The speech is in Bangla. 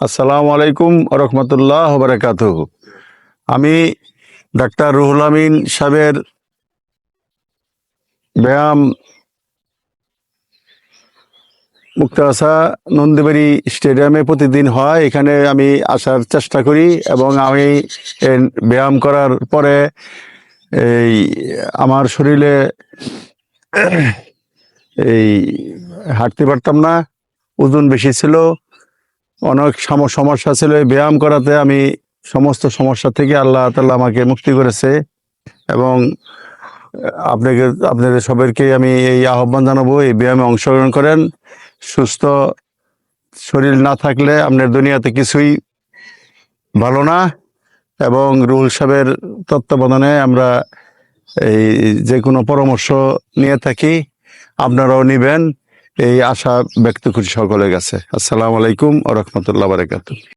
আসসালামু আলাইকুম রহমতুল্লাহ বারাকাত আমি ডাক্তার রুহুল আমিন সাহেবের ব্যায়াম মুক্ত মুক্তাসা নন্দীবাড়ি স্টেডিয়ামে প্রতিদিন হয়, এখানে আমি আসার চেষ্টা করি এবং আমি ব্যায়াম করার পরে এই আমার শরীরে এই হাঁটতে পারতাম না, ওজন বেশি ছিল অনেক সম- সমস্যা ছিল। ব্যায়াম করাতে আমি সমস্ত সমস্যা থেকে আল্লাহ তাল্লাহ আমাকে মুক্তি করেছে এবং আপনাকে, আপনাদের সবাইকে আমি এই আহ্বান জানাব, এই ব্যায়ামে অংশগ্রহণ করেন। সুস্থ শরীর না থাকলে আপনার দুনিয়াতে কিছুই ভালো না এবং রুহুল সাহেবের তত্ত্বাবধানে আমরা এই যে কোনো পরামর্শ নিয়ে থাকি, আপনারাও নিবেন। এই আশা ব্যক্ত করি সকলের কাছে। আসসালামু আলাইকুম ও রহমতুল্লাহ বারাকাতুহ।